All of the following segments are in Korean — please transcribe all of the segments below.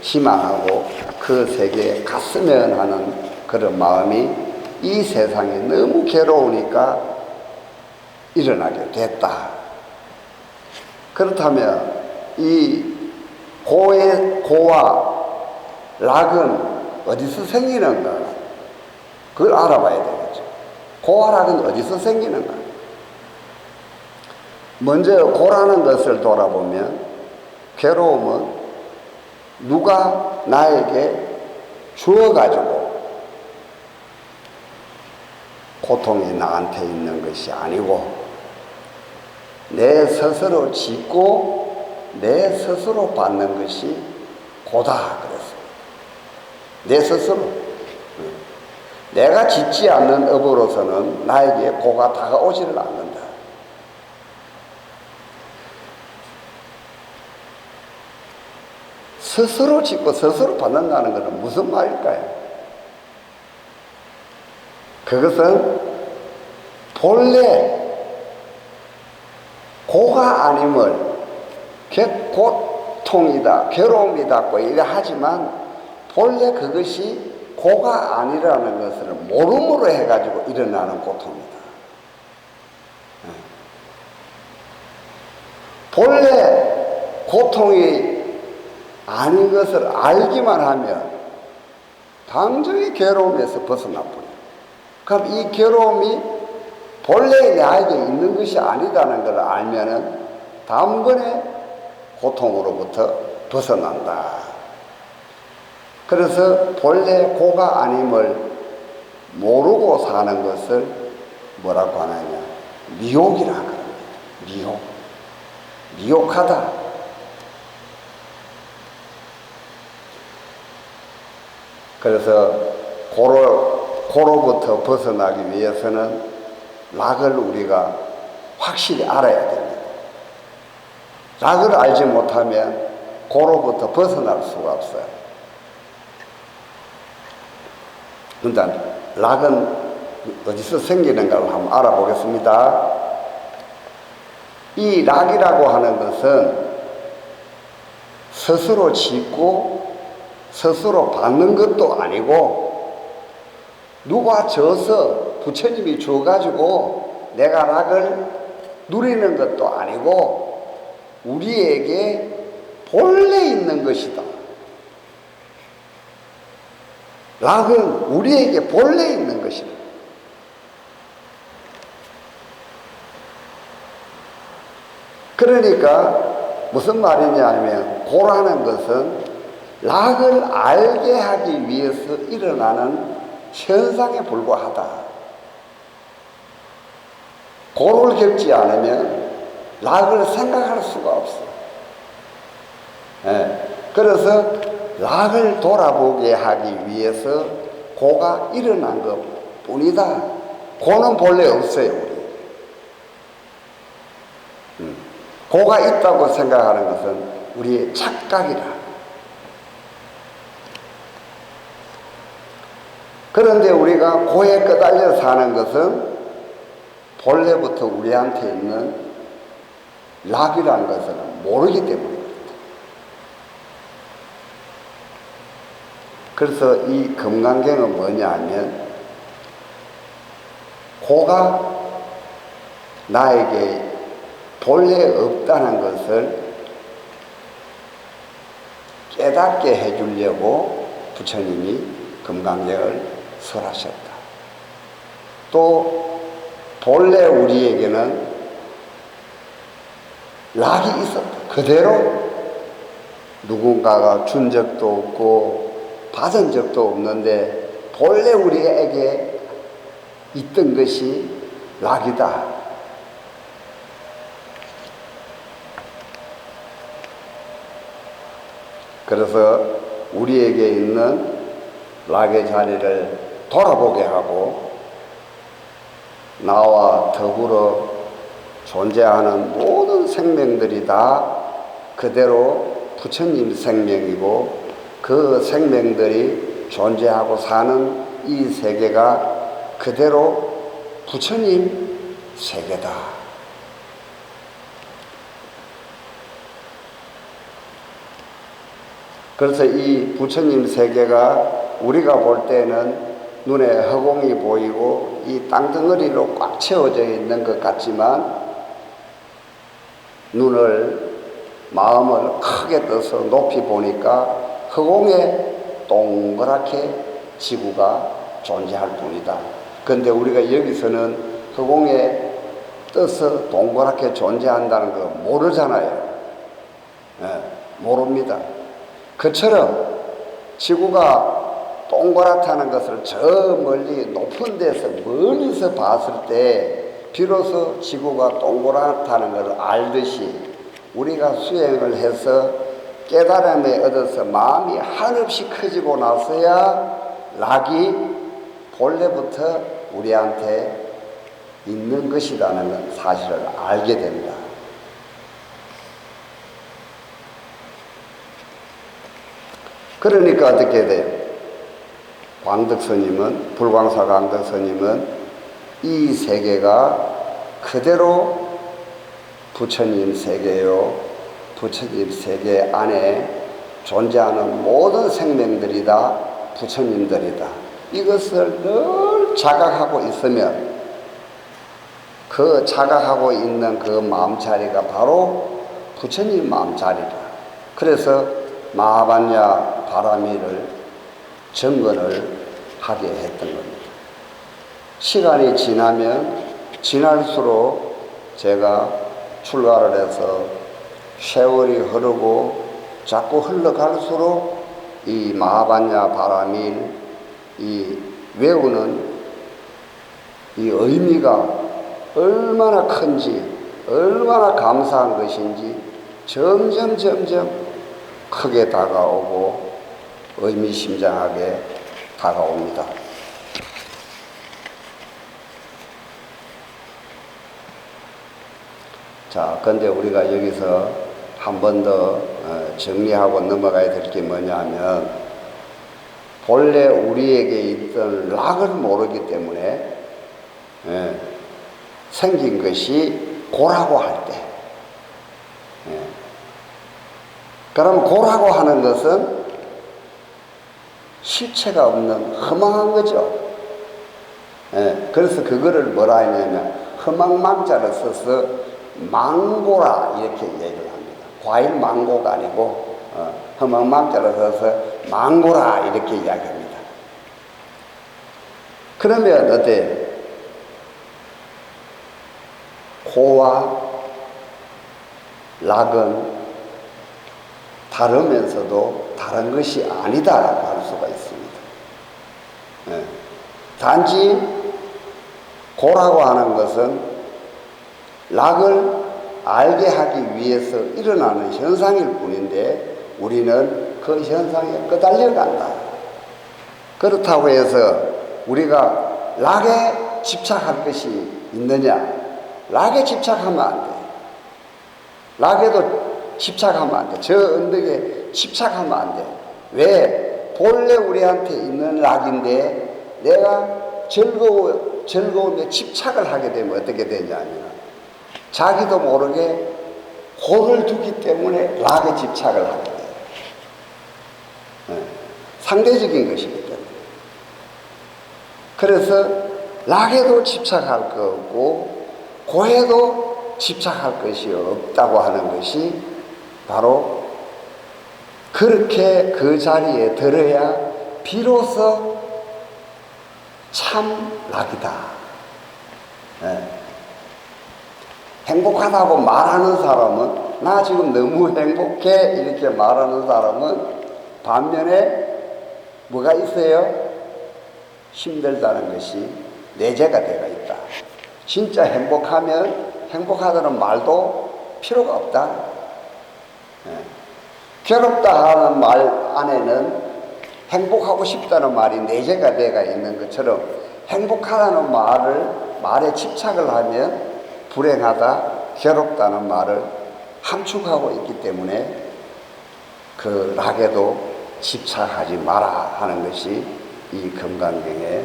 희망하고 그 세계에 갔으면 하는 그런 마음이 이 세상이 너무 괴로우니까 일어나게 됐다. 그렇다면 이 고의 고와 락은 어디서 생기는가? 그걸 알아봐야 되겠죠. 고와 락은 어디서 생기는가? 먼저 고라는 것을 돌아보면 괴로움은 누가 나에게 주어가지고 고통이 나한테 있는 것이 아니고 내 스스로 짓고 내 스스로 받는 것이 고다 그랬습니다. 내 스스로. 내가 짓지 않는 업으로서는 나에게 고가 다가오지를 않는다. 스스로 짓고 스스로 받는다는 것은 무슨 말일까요? 그것은 본래 고가 아님을 고통이다, 괴로움이다, 고 이래 하지만 본래 그것이 고가 아니라는 것을 모름으로 해가지고 일어나는 고통이다. 네. 본래 고통이 아닌 것을 알기만 하면 당장의 괴로움에서 벗어나 버려. 그럼 이 괴로움이 본래 나에게 있는 것이 아니다는 걸 알면은 다음번에 고통으로부터 벗어난다. 그래서 본래 고가 아님을 모르고 사는 것을 뭐라고 하느냐 미혹이라 그럽니다. 미혹. 미혹하다. 그래서 고로, 고로부터 벗어나기 위해서는 락을 우리가 확실히 알아야 됩니다. 락을 알지 못하면 고로부터 벗어날 수가 없어요. 일단 락은 어디서 생기는가를 한번 알아보겠습니다. 이 락이라고 하는 것은 스스로 짓고 스스로 받는 것도 아니고 누가 줘서 부처님이 줘가지고 내가 락을 누리는 것도 아니고 우리에게 본래 있는 것이다. 락은 우리에게 본래 있는 것이다. 그러니까 무슨 말이냐 하면 고라는 것은 락을 알게 하기 위해서 일어나는 현상에 불과하다. 고를 겪지 않으면 락을 생각할 수가 없어. 예. 그래서 락을 돌아보게 하기 위해서 고가 일어난 것 뿐이다. 고는 본래 없어요, 우리. 음. 고가 있다고 생각하는 것은 우리의 착각이다. 그런데 우리가 고에 끄달려 사는 것은 본래부터 우리한테 있는 락이라는 것을 모르기 때문입니다. 그래서 이 금강경은 뭐냐 하면 고가 나에게 본래 없다는 것을 깨닫게 해주려고 부처님이 금강경을 설하셨다. 또 본래 우리에게는 락이 있었다. 그대로 누군가가 준 적도 없고 받은 적도 없는데 본래 우리에게 있던 것이 락이다. 그래서 우리에게 있는 락의 자리를 돌아보게 하고 나와 더불어 존재하는 모든 생명들이 다 그대로 부처님 생명이고 그 생명들이 존재하고 사는 이 세계가 그대로 부처님 세계다. 그래서 이 부처님 세계가 우리가 볼 때는 눈에 허공이 보이고 이 땅덩어리로 꽉 채워져 있는 것 같지만 눈을 마음을 크게 떠서 높이 보니까 허공에 동그랗게 지구가 존재할 뿐이다. 그런데 우리가 여기서는 허공에 떠서 동그랗게 존재한다는 거 모르잖아요. 예, 모릅니다. 그처럼 지구가 동그랗다는 것을 저 멀리 높은 데서 멀리서 봤을 때 비로소 지구가 동그랗다는 것을 알듯이 우리가 수행을 해서 깨달음에 얻어서 마음이 한없이 커지고 나서야 낙이 본래부터 우리한테 있는 것이라는 사실을 알게 됩니다. 그러니까 어떻게 돼요? 광덕 스님은 불광사 광덕 스님은 이 세계가 그대로 부처님 세계요 부처님 세계 안에 존재하는 모든 생명들이 다 부처님들이다. 이것을 늘 자각하고 있으면 그 자각하고 있는 그 마음자리가 바로 부처님 마음자리다. 그래서 마하반야 바라미를 정건을 하게 했던 겁니다. 시간이 지나면 지날수록 제가 출가를 해서 세월이 흐르고 자꾸 흘러갈수록 이 마하반야 바라밀 이 외우는 이 의미가 얼마나 큰지 얼마나 감사한 것인지 점점 점점 크게 다가오고 의미심장하게 다가옵니다. 자, 근데 우리가 여기서 한 번더 어, 정리하고 넘어가야 될 게 뭐냐면 본래 우리에게 있던 락을 모르기 때문에 예, 생긴 것이 고라고 할 때. 예. 그럼 고라고 하는 것은 실체가 없는 허망한 거죠. 예. 그래서 그거를 뭐라 했냐면 허망망자를 써서 망고라 이렇게 얘기를 합니다. 과일 망고가 아니고 어, 허망망자를 써서 망고라 이렇게 이야기합니다. 그러면 어때요? 고와 락은 다르면서도 다른 것이 아니다라고 할 수가 있습니다. 예. 단지 고라고 하는 것은 락을 알게 하기 위해서 일어나는 현상일 뿐인데 우리는 그 현상에 끄달려 간다. 그렇다고 해서 우리가 락에 집착할 것이 있느냐? 락에 집착하면 안 돼. 락에도 집착하면 안 돼. 저 언덕에 집착하면 안 돼. 왜? 본래 우리한테 있는 락인데 내가 즐거워, 즐거움에 집착을 하게 되면 어떻게 되냐면 자기도 모르게 고를 두기 때문에 락에 집착을 하게 돼요. 네. 상대적인 것이기 때문에. 그래서 락에도 집착할 거고 고해도 집착할 것이 없다고 하는 것이 바로 그렇게 그 자리에 들어야 비로소 참 낙이다. 네. 행복하다고 말하는 사람은 나 지금 너무 행복해 이렇게 말하는 사람은 반면에 뭐가 있어요? 힘들다는 것이 내재가 되어 있다. 진짜 행복하면 행복하다는 말도 필요가 없다. 예. 괴롭다 하는 말 안에는 행복하고 싶다는 말이 내재가 되어 있는 것처럼 행복하다는 말을 말에 집착을 하면 불행하다, 괴롭다는 말을 함축하고 있기 때문에 그 락에도 집착하지 마라 하는 것이 이 건강경의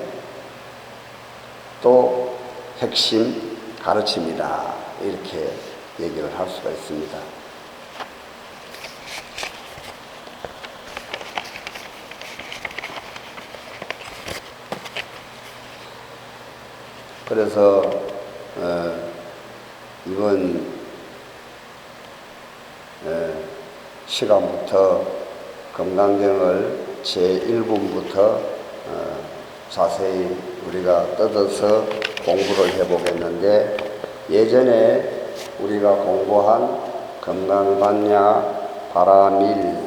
또 핵심 가르침이다. 이렇게 얘기를 할 수가 있습니다. 그래서 어, 이번 어, 시간부터 건강경을 제1분부터 어, 자세히 우리가 뜯어서 공부를 해보겠는데 예전에 우리가 공부한 건강반야 바라밀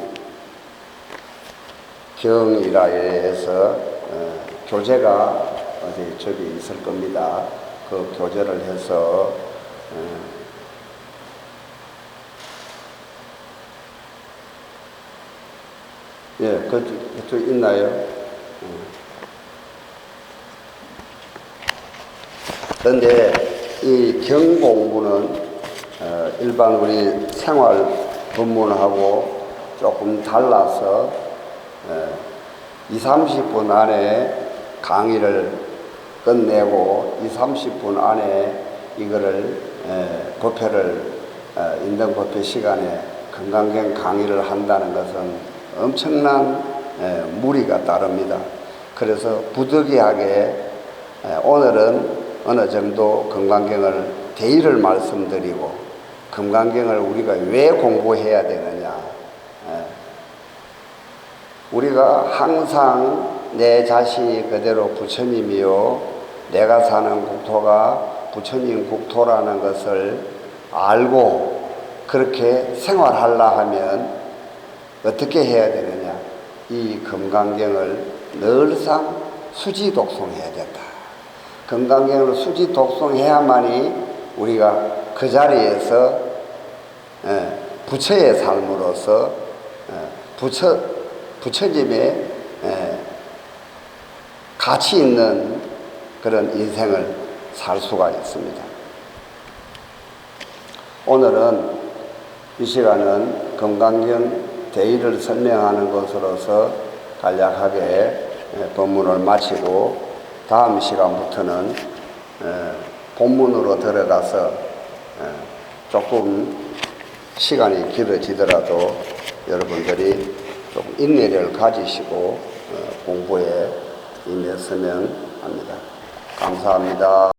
경이라에서 어, 교재가 어디 저기 있을 겁니다. 그 교재를 해서 어, 예, 그쪽, 있나요? 어. 그런데 이 경공부는 어, 일반 우리 생활 본문하고 조금 달라서 어, 2, 30분 안에 강의를 끝내고 2, 30분 안에 이거를 에, 법회를 어, 인등법회 시간에 건강경 강의를 한다는 것은 엄청난 에, 무리가 따릅니다. 그래서 부득이하게 에, 오늘은 어느 정도 건강경을 대의를 말씀드리고 건강경을 우리가 왜 공부해야 되느냐 에, 우리가 항상 내 자신이 그대로 부처님이요 내가 사는 국토가 부처님 국토라는 것을 알고 그렇게 생활하려 하면 어떻게 해야 되느냐? 이 건강경을 늘상 수지 독송해야 된다. 건강경을 수지 독송해야만이 우리가 그 자리에서 예, 부처의 삶으로서 예, 부처 부처님의 예, 가치 있는 그런 인생을 살 수가 있습니다. 오늘은 이 시간은 건강경 대의를 설명하는 것으로서 간략하게 예, 본문을 마치고 다음 시간부터는 예, 본문으로 들어가서 예, 조금 시간이 길어지더라도 여러분들이 조금 인내를 가지시고 어, 공부에 임했으면 합니다. 감사합니다.